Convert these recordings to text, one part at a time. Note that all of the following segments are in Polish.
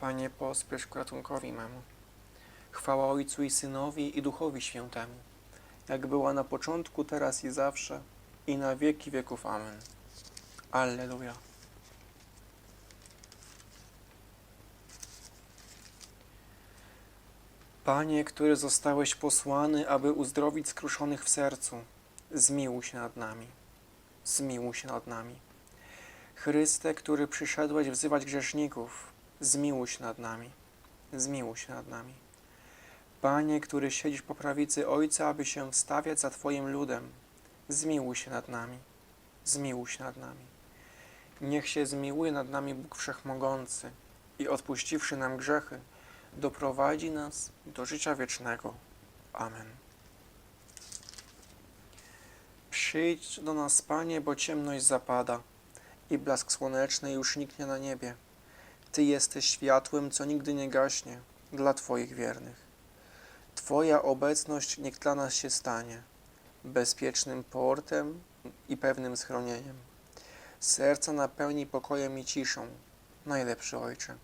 Panie, pospiesz ku ratunkowi memu. Chwała Ojcu i Synowi i Duchowi Świętemu, jak była na początku, teraz i zawsze, i na wieki wieków. Amen. Alleluja. Panie, który zostałeś posłany, aby uzdrowić skruszonych w sercu, zmiłuj się nad nami. Zmiłuj się nad nami. Chryste, który przyszedłeś wzywać grzeszników, zmiłuj się nad nami. Zmiłuj się nad nami. Panie, który siedzisz po prawicy Ojca, aby się wstawiać za Twoim ludem, zmiłuj się nad nami. Zmiłuj się nad nami. Niech się zmiłuje nad nami Bóg Wszechmogący i odpuściwszy nam grzechy, doprowadzi nas do życia wiecznego. Amen. Przyjdź do nas, Panie, bo ciemność zapada i blask słoneczny już niknie na niebie. Ty jesteś światłem, co nigdy nie gaśnie dla Twoich wiernych. Twoja obecność niech dla nas się stanie bezpiecznym portem i pewnym schronieniem. Serca napełni pokojem i ciszą, najlepszy Ojcze.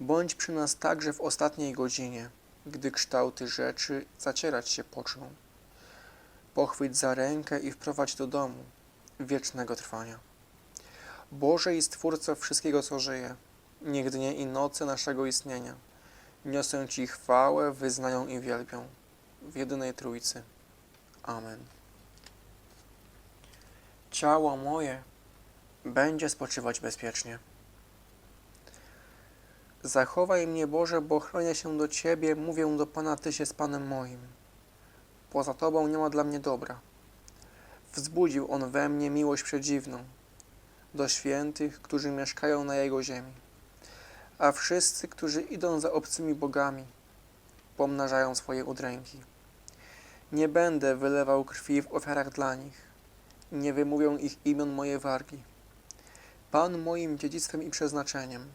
Bądź przy nas także w ostatniej godzinie, gdy kształty rzeczy zacierać się poczną. Pochwyć za rękę i wprowadź do domu wiecznego trwania. Boże i Stwórco wszystkiego, co żyje, niech dnie i noce naszego istnienia niosę Ci chwałę, wyznają i wielbią w jedynej Trójcy. Amen. Ciało moje będzie spoczywać bezpiecznie. Zachowaj mnie, Boże, bo chronię się do Ciebie, mówię do Pana, Tyś jest Panem moim. Poza Tobą nie ma dla mnie dobra. Wzbudził On we mnie miłość przedziwną do świętych, którzy mieszkają na Jego ziemi. A wszyscy, którzy idą za obcymi bogami, pomnażają swoje udręki. Nie będę wylewał krwi w ofiarach dla nich, nie wymówią ich imion moje wargi. Pan moim dziedzictwem i przeznaczeniem,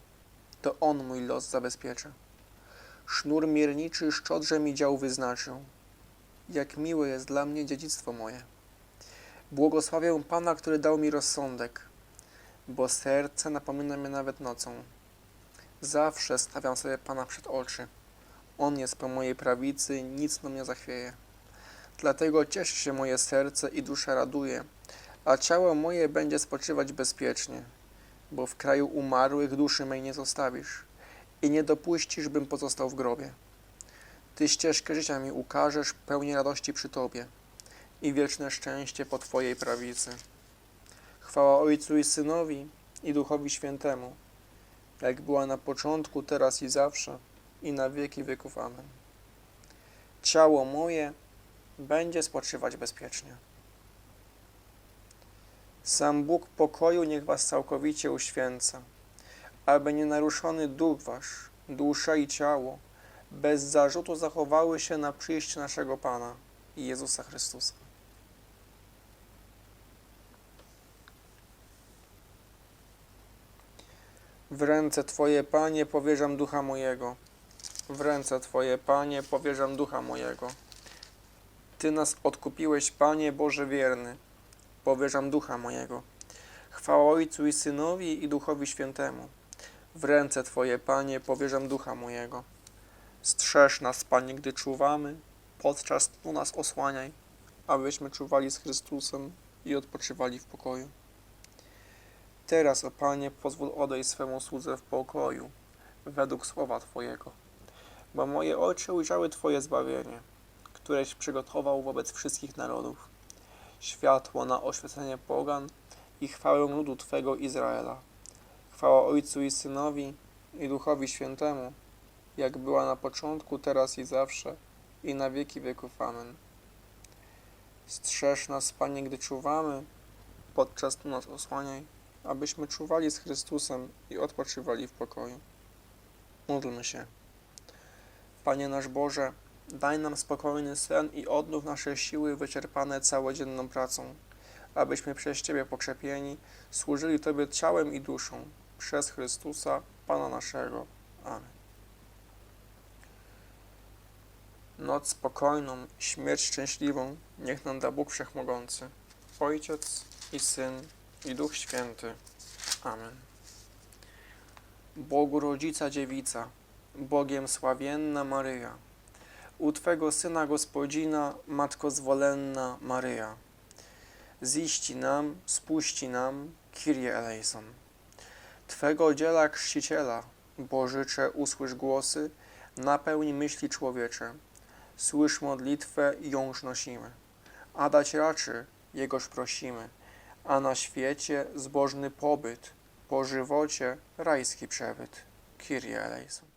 to On mój los zabezpiecza. Sznur mierniczy szczodrze mi dział wyznaczył. Jak miłe jest dla mnie dziedzictwo moje. Błogosławię Pana, który dał mi rozsądek, bo serce napomina mnie nawet nocą. Zawsze stawiam sobie Pana przed oczy. On jest po mojej prawicy, nic do mnie zachwieje. Dlatego cieszy się moje serce i dusza raduje, a ciało moje będzie spoczywać bezpiecznie, bo w kraju umarłych duszy mej nie zostawisz i nie dopuścisz, bym pozostał w grobie. Ty ścieżkę życia mi ukażesz, pełnię radości przy Tobie i wieczne szczęście po Twojej prawicy. Chwała Ojcu i Synowi i Duchowi Świętemu, jak była na początku, teraz i zawsze, i na wieki wieków. Amen. Ciało moje będzie spoczywać bezpiecznie. Sam Bóg pokoju niech was całkowicie uświęca, aby nienaruszony duch wasz, dusza i ciało bez zarzutu zachowały się na przyjście naszego Pana Jezusa Chrystusa. W ręce Twoje, Panie, powierzam ducha mojego. W ręce Twoje, Panie, powierzam ducha mojego. Ty nas odkupiłeś, Panie Boże wierny. Powierzam ducha mojego. Chwała Ojcu i Synowi i Duchowi Świętemu. W ręce Twoje, Panie, powierzam ducha mojego. Strzeż nas, Panie, gdy czuwamy, podczas tu nas osłaniaj, abyśmy czuwali z Chrystusem i odpoczywali w pokoju. Teraz, o Panie, pozwól odejść swemu słudze w pokoju, według słowa Twojego. Bo moje oczy ujrzały Twoje zbawienie, któreś przygotował wobec wszystkich narodów. Światło na oświecenie pogan i chwałę ludu Twego Izraela. Chwała Ojcu i Synowi i Duchowi Świętemu, jak była na początku, teraz i zawsze, i na wieki wieków. Amen. Strzeż nas, Panie, gdy czuwamy, podczas tu nas osłaniaj, abyśmy czuwali z Chrystusem i odpoczywali w pokoju. Módlmy się. Panie nasz Boże, daj nam spokojny sen i odnów nasze siły wyczerpane całodzienną pracą, abyśmy przez Ciebie pokrzepieni służyli Tobie ciałem i duszą, przez Chrystusa, Pana naszego. Amen. Noc spokojną, śmierć szczęśliwą, niech nam da Bóg Wszechmogący, Ojciec i Syn i Duch Święty. Amen. Bogu Rodzica Dziewica, Bogiem sławienna Maryja, u Twego Syna Gospodzina, Matko zwolenna Maryja, ziści nam, spuści nam, Kyrie eleison. Twego dziela chrzciciela, Bożycze, usłysz głosy, napełni myśli człowiecze. Słysz modlitwę, jąż nosimy. A dać raczy, Jegoż prosimy. A na świecie zbożny pobyt, po żywocie rajski przebyt. Kyrie eleison.